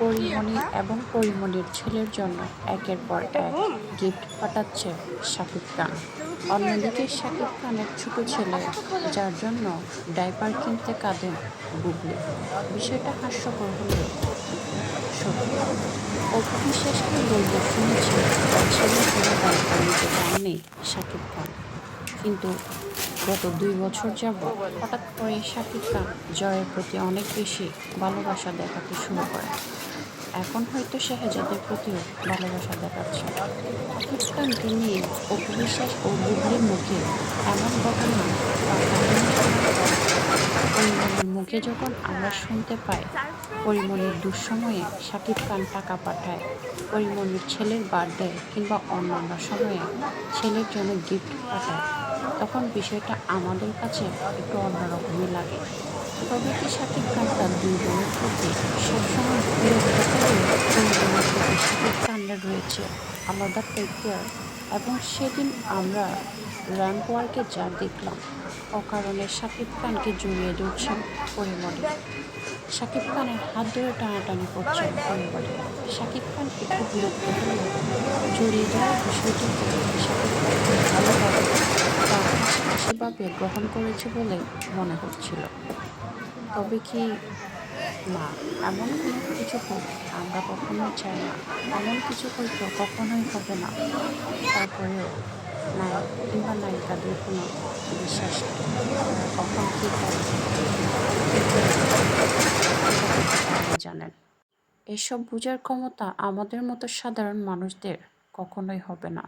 পরিমণি এবং পরিমণির ছেলের জন্য একের পর এক গিফট পাঠাচ্ছে শাকিব খান। অন্যদিকে শাকিব খানের ছোট ছেলে, যার জন্য ডাইপার কিনতে কাঁদেন বুবলি। বিষয়টা হাস্যকর হলেও সত্যি। অপু বিশ্বাসকে বলতে শুনেছি ছেলের কোনো ডাইপার নিতে পারেনি শাকিব খান। কিন্তু গত দুই বছর যাব হঠাৎ করে শাকিব খান জয়ের প্রতি অনেক বেশি ভালোবাসা দেখাতে শুরু করে। এখন হয়তো শাহজাদের প্রতিও ভালোবাসা দেখাচ্ছে শাকিব খানকে নিয়ে অপু ও বুবলির মুখে এমন ঘটনা পরিমণির মুখে যখন আমরা শুনতে পাই পরিমণির দুঃসময়ে শাকিব খান টাকা পাঠায় পরিমণির ছেলের বার্থডে কিংবা অন্যান্য সময়ে ছেলের জন্য গিফট পাঠায়, তখন বিষয়টা আমাদের কাছে একটু অন্যরকমই লাগে। তবে কি শাকিব খান তার দুই বোনের প্রতি সবসময় বিরক্ত করে দুই বোনের প্রতি শাকিব খানের রয়েছে আলাদা টেক কেয়ার এবং সেদিন আমরা র্যাম্প ওয়ার্কে যা দেখলাম, অকারণে শাকিব খানকে জড়িয়ে ধরছেন পরিমণি শাকিব খানের হাত ধরে টানাটানি করছেন পরিমণি শাকিব খান একটু বিরক্ত জড়িয়ে ধরার বিষয়টিকে শাকিব খুব ভালোভাবে বা হাসিভাবে গ্রহণ করেছে বলে মনে হচ্ছিল। তবে কি না, এমন কোনো কিছু হোক আমরা কখনোই চাই না। এমন কিছু হয়তো কখনোই হবে না। তারপরেও নায়ক কিংবা নায়িকাদের কোনো বিশ্বাস কখন কী করে? জানেন। এসব বোঝার ক্ষমতা আমাদের মতো সাধারণ মানুষদের কখনোই হবে না।